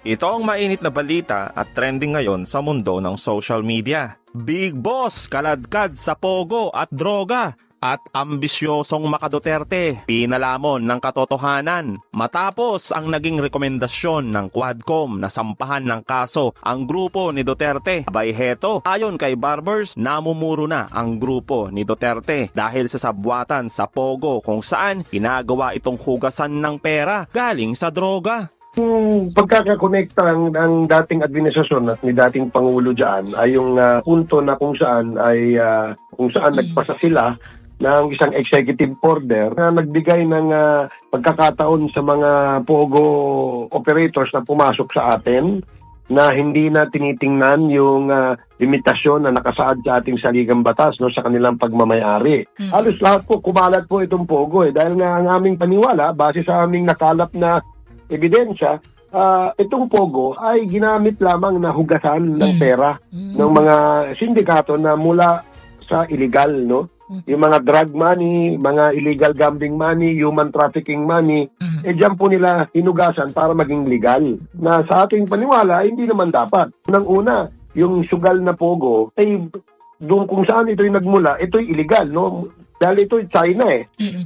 Ito ang mainit na balita at trending ngayon sa mundo ng social media. Big Boss kaladkad sa pogo at droga at ambisyosong makaduterte pinalamon ng katotohanan matapos ang naging rekomendasyon ng Quadcom na sampahan ng kaso ang grupo ni Duterte. Abay heto, ayon kay Barbers, namumuro na ang grupo ni Duterte dahil sa sabwatan sa pogo kung saan ginagawa itong hugasan ng pera galing sa droga. Yung pagkakakonekta ng, ng dating administrasyon at ni dating Pangulo dyan ay yung ah, punto na kung saan ay ah, kung saan nagpasa sila ng isang executive order na nagbigay ng ah, pagkakataon sa mga POGO operators na pumasok sa atin na hindi na tinitingnan yung ah, limitasyon na nakasaad sa ating saligang batas no sa kanilang pagmamayari. Mm. Halos lahat po kumalat po itong POGO eh dahil nga ang aming paniwala base sa aming nakalap na ebidensya, ah, itong Pogo ay ginamit lamang na hugasan ng Mm. pera Mm. ng mga sindikato na mula sa illegal, no? Mm. Yung mga drug money, mga illegal gambling money, human trafficking money, Mm. eh dyan po nila hinugasan para maging legal. Na sa ating paniwala, hindi naman dapat. Nang una, yung sugal na Pogo, ay doon kung saan ito'y nagmula, ito'y illegal, no? Dahil ito'y China eh. Mm.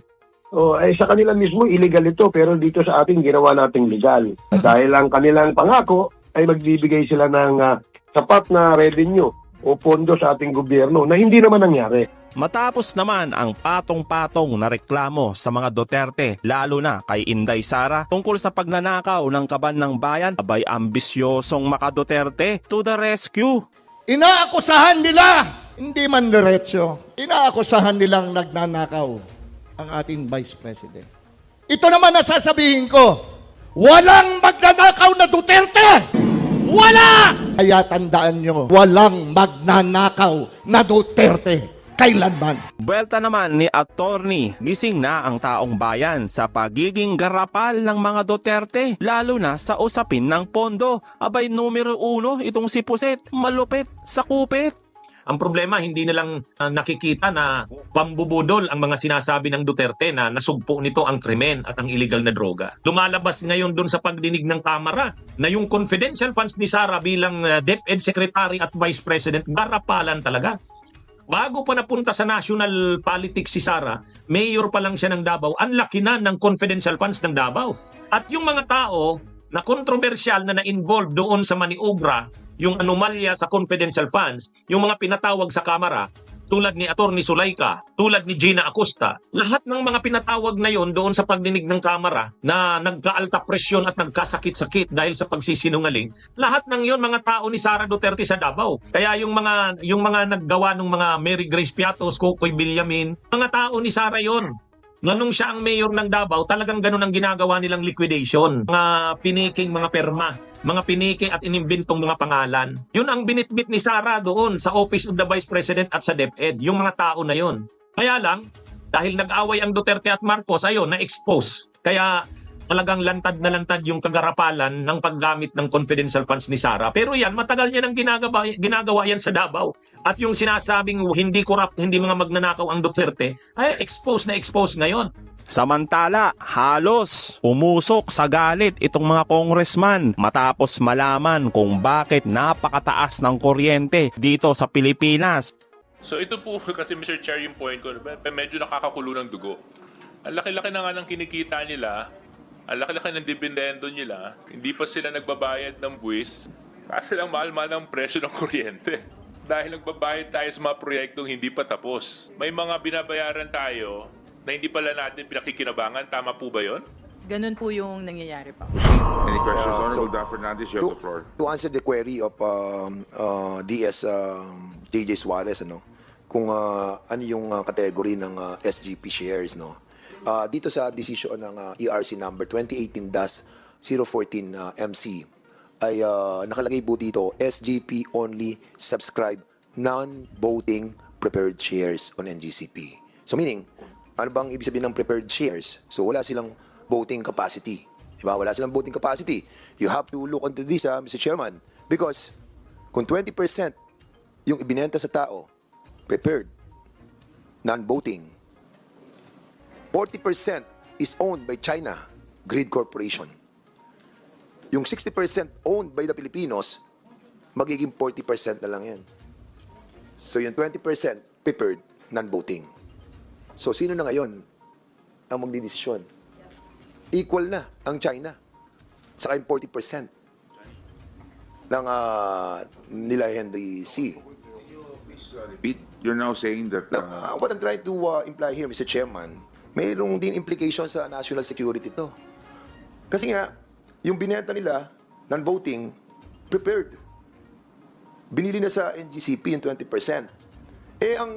Oh, eh sa kanila mismo illegal ito pero dito sa atin ginawa nating legal. At dahil ang kanilang pangako ay magbibigay sila ng ah, sapat na revenue o pondo sa ating gobyerno na hindi naman nangyari. Matapos naman ang patong-patong na reklamo sa mga Duterte, lalo na kay Inday Sara tungkol sa pagnanakaw ng kaban ng bayan, abay ambisyosong makaduterte to the rescue. Inaakusahan nila, hindi man diretsyo, inaakusahan nilang nagnanakaw ang ating Vice President. Ito naman nasasabihin ko, walang magnanakaw na Duterte! Wala! Kaya tandaan nyo, walang magnanakaw na Duterte kailanman. Buwelta naman ni attorney, gising na ang taong bayan sa pagiging garapal ng mga Duterte, lalo na sa usapin ng pondo. Abay numero uno itong si Puset, malupit sa kupit. Ang problema, hindi nilang uh, nakikita na pambubudol ang mga sinasabi ng Duterte na nasugpo nito ang krimen at ang illegal na droga. Lumalabas ngayon doon sa pagdinig ng Kamara na yung confidential funds ni Sara bilang uh, DepEd Secretary at Vice President, garapalan talaga. Bago pa napunta sa national politics si Sara, mayor pa lang siya ng Davao, ang laki na ng confidential funds ng Davao. At yung mga tao na kontrobersyal na na-involve doon sa maniobra, yung anomalya sa confidential funds, yung mga pinatawag sa kamera, tulad ni Attorney Sulaika, tulad ni Gina Acosta, lahat ng mga pinatawag na yon doon sa pagdinig ng kamera na nagkaalta presyon at nagkasakit-sakit dahil sa pagsisinungaling, lahat ng yon mga tao ni Sara Duterte sa Davao. Kaya yung mga yung mga naggawa ng mga Mary Grace Piatos, Kokoy Villamin, mga tao ni Sara yon. Na nung siya ang mayor ng Davao, talagang ganun ang ginagawa nilang liquidation. Mga piniking mga perma, mga piniki at inimbintong mga pangalan. Yun ang binitbit ni Sara doon sa Office of the Vice President at sa DepEd, yung mga tao na yun. Kaya lang, dahil nag-away ang Duterte at Marcos, ayun, na-expose. Kaya talagang lantad na lantad yung kagarapalan ng paggamit ng confidential funds ni Sara. Pero yan, matagal niya nang ginagawa, ginagawa yan sa Davao. At yung sinasabing hindi corrupt, hindi mga magnanakaw ang Duterte, ay expose na expose ngayon. Samantala, halos umusok sa galit itong mga congressman matapos malaman kung bakit napakataas ng kuryente dito sa Pilipinas. So ito po kasi Mr. Chair yung point ko, me- medyo nakakakulo ng dugo. Ang laki-laki na nga ng kinikita nila, ang laki-laki ng dividendo nila, hindi pa sila nagbabayad ng buwis, kasi lang mahal-mahal ang presyo ng kuryente. Dahil nagbabayad tayo sa mga proyektong hindi pa tapos. May mga binabayaran tayo na hindi pala natin pinakikinabangan. Tama po ba yon? Ganun po yung nangyayari pa. Any questions, Uh, Honorable so- Fernandez? You have the floor. to answer the query of um, uh, DS um, DJ Suarez ano kung uh, ano yung uh, category ng uh, SGP shares no uh, dito sa decision ng uh, ERC number 2018-014 uh, MC ay uh, nakalagay po dito SGP only subscribe non-voting prepared shares on NGCP so meaning ano bang ibig sabihin ng prepared shares so wala silang voting capacity Diba? Wala silang voting capacity. You have to look into this, ah, Mr. Chairman. Because kung 20% yung ibinenta sa tao, prepared, non-voting, 40% is owned by China, Grid Corporation. yung 60% owned by the Filipinos, magiging 40% na lang yan. So yung 20% prepared, non-voting. So sino na ngayon ang magdidesisyon? Equal na ang China. Saka yung 40% ng ah, nila Henry C. Repeat, you're now saying that Now, uh, uh, what I'm trying to uh, imply here, Mr. Chairman, mayroong din implication sa national security to. Kasi nga, yung binenta nila, non-voting, prepared. Binili na sa NGCP yung 20%. Eh, ang,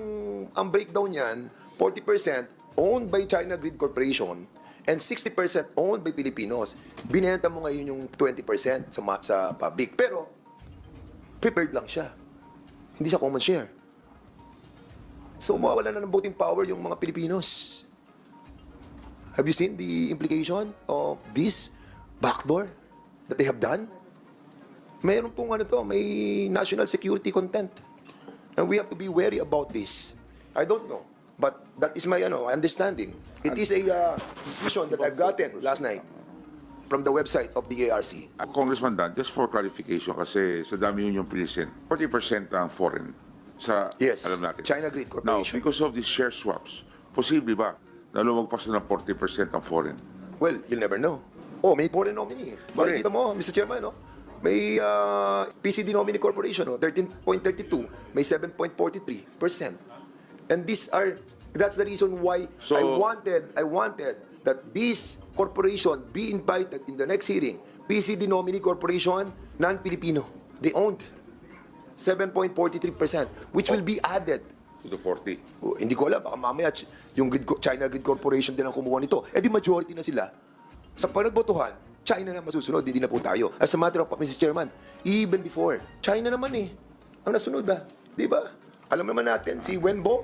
ang breakdown niyan, 40% owned by China Grid Corporation and 60% owned by Filipinos. Binenta mo ngayon yung 20% sa, sa public. Pero, prepared lang siya. Hindi siya common share. So, mawawala na ng voting power yung mga Pilipinos. Have you seen the implication of this backdoor that they have done? Mayroon pong ano to, may national security content. And we have to be wary about this. I don't know, but that is my ano, understanding. It is a uh, decision that I've gotten last night from the website of the ARC. Congressman Dan, just for clarification, kasi sa dami yun yung present, 40% ang foreign sa Yes, alam natin. China Grid Now, Corporation. because of these share swaps, posible ba na lumagpas na ng 40% ang foreign? Well, you'll never know. Oh, may foreign nominee. Makikita mo, Mr. Chairman, no? May uh, PCD nominee corporation, no? 13.32, may 7.43%. And these are, that's the reason why So- I wanted, I wanted that this corporation be invited in the next hearing. PCD nominee corporation, non-Filipino. They owned 7.43%, which will be added To the 40? Oh, hindi ko alam, baka mamaya yung Grid, China Grid Corporation din ang kumuha nito. Eh di majority na sila. Sa panagbotohan, China na masusunod, hindi na po tayo. As a matter of fact, Mr. Chairman, even before, China naman eh, ang nasunod ah. Di ba? Alam naman natin, si Wenbo,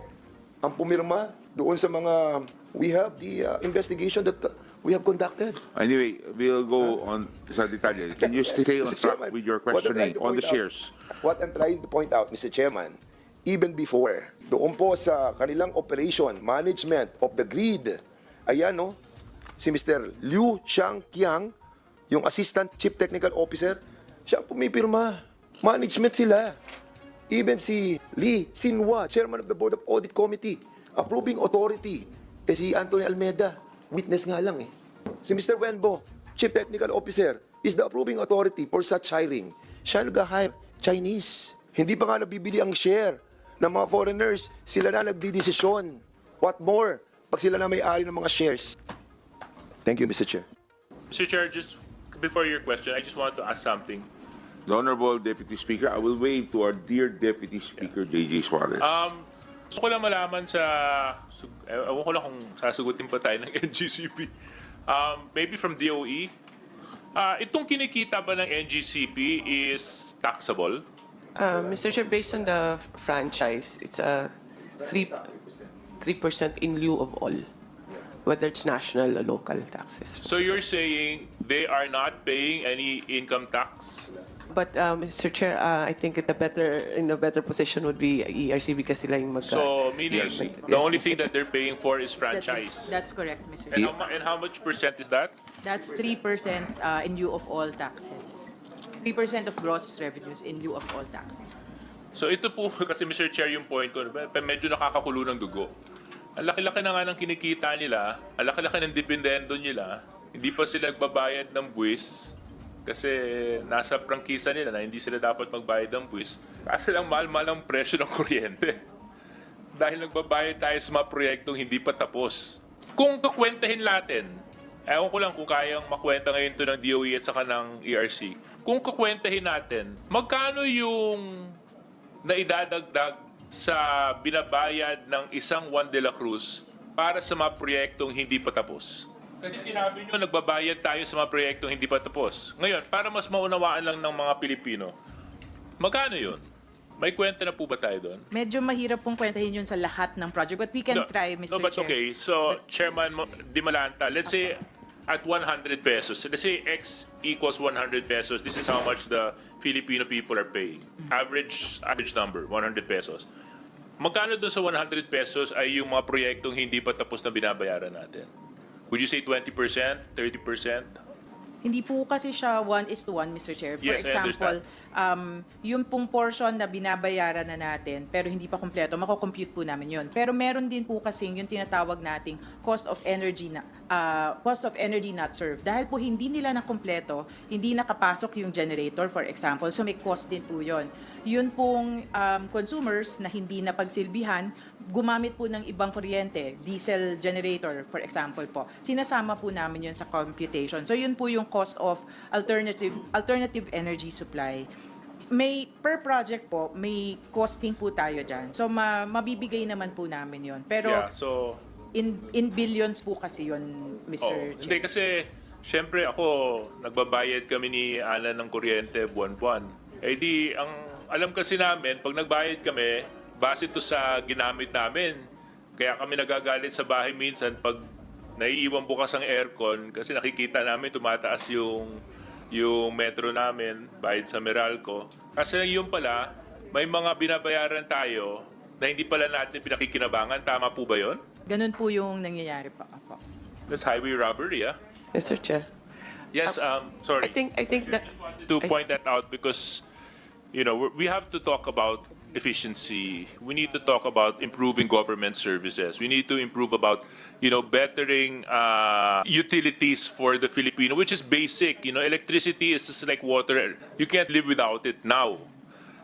ang pumirma doon sa mga, we have the uh, investigation that uh, we have conducted. Anyway, we'll go on sa detalye. Can you stay on track with your questioning on the point out- shares? What I'm trying to point out, Mr. Chairman, even before, doon po sa kanilang operation, management of the grid, ayan no, si Mr. Liu Xiangqiang, yung Assistant Chief Technical Officer, siya pumipirma. Management sila. Even si Lee Sinwa, Chairman of the Board of Audit Committee, approving authority, eh si Anthony Almeida, witness nga lang eh. Si Mr. Wenbo, Chief Technical Officer, is the approving authority for such hiring. Siya nag-hire Chinese. Hindi pa nga nabibili ang share ng mga foreigners. Sila na nagdidesisyon. What more? Pag sila na may-ari ng mga shares. Thank you, Mr. Chair. Mr. Chair, just before your question, I just want to ask something. The Honorable Deputy Speaker, I will wave to our dear Deputy Speaker, J.J. Suarez. Um, gusto ko lang malaman sa... Ewan ko lang kung sasagutin pa tayo ng NGCP. Um, maybe from DOE. Ah, itong kinikita ba ng NGCP is taxable? Uh, Mr. Chair, based on the franchise, it's a three three percent in lieu of all, whether it's national or local taxes. So you're saying they are not paying any income tax? but uh, Mr. Chair, uh, I think the better in a better position would be ERC because sila yung magka. So meaning Yes. the Yes, only yes. thing that they're paying for is franchise. That's correct, Mr. And Chair. how, mu- and how much percent is that? That's 3% uh, in lieu of all taxes. 3% of gross revenues in lieu of all taxes. So ito po kasi Mr. Chair yung point ko, medyo nakakakulo ng dugo. Ang laki-laki na nga ng kinikita nila, ang laki-laki ng dividendo nila, hindi pa sila nagbabayad ng buwis kasi nasa prangkisa nila na hindi sila dapat magbayad ng buwis. Kasi lang mahal-mahal ang presyo ng kuryente. Dahil nagbabayad tayo sa mga proyektong hindi pa tapos. Kung kukwentahin natin, ewan ko lang kung kayang makwenta ngayon to ng DOE at saka ng ERC. Kung kukwentahin natin, magkano yung na idadagdag sa binabayad ng isang Juan de la Cruz para sa mga proyektong hindi pa tapos. Kasi sinabi nyo, nagbabayad tayo sa mga proyektong hindi pa tapos. Ngayon, para mas maunawaan lang ng mga Pilipino, magkano yun? May kwenta na po ba tayo doon? Medyo mahirap pong kwentahin yun sa lahat ng project, but we can try, Mr. No, but Chair. okay. So, Chairman Mo- Dimalanta, let's say at 100 pesos, let's say X equals 100 pesos, this is how much the Filipino people are paying. Average average number, 100 pesos. Magkano doon sa 100 pesos ay yung mga proyektong hindi pa tapos na binabayaran natin? Would you say 20%, 30%? Hindi po kasi siya one is to one, Mr. Chair. For Yes, I example, um, yung pong portion na binabayaran na natin pero hindi pa kumpleto, mako-compute po namin yun. Pero meron din po kasing yung tinatawag nating cost of energy na ah, cost of energy not served. Dahil po hindi nila na kumpleto, hindi nakapasok yung generator, for example. So may cost din po yun. Yun pong um, consumers na hindi napagsilbihan, gumamit po ng ibang kuryente, diesel generator, for example po. Sinasama po namin yun sa computation. So yun po yung cost of alternative alternative energy supply. May per project po, may costing po tayo dyan. So ma, mabibigay naman po namin yon. Pero yeah, so in in billions po kasi yon, Mr. Oh, Chair. hindi kasi syempre ako nagbabayad kami ni Ana ng kuryente buwan-buwan. Eh di ang alam kasi namin pag nagbayad kami base to sa ginamit namin. Kaya kami nagagalit sa bahay minsan pag naiiwan bukas ang aircon kasi nakikita namin tumataas yung yung metro namin bayad sa Meralco. Kasi yun pala, may mga binabayaran tayo na hindi pala natin pinakikinabangan. Tama po ba yon? Ganun po yung nangyayari pa. Apo. That's highway robbery, ah. Mr. Chair, Yes, um, sorry. I think I think that to I- point that out because, you know, we have to talk about efficiency. We need to talk about improving government services. We need to improve about, you know, bettering uh, utilities for the Filipino, which is basic. You know, electricity is just like water. You can't live without it now.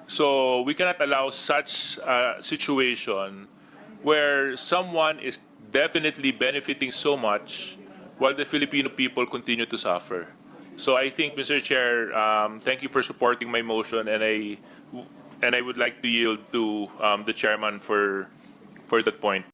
So we cannot allow such a situation where someone is definitely benefiting so much while the Filipino people continue to suffer. So I think, Mr. Chair, um, thank you for supporting my motion, and I and I would like to yield to um, the chairman for for that point.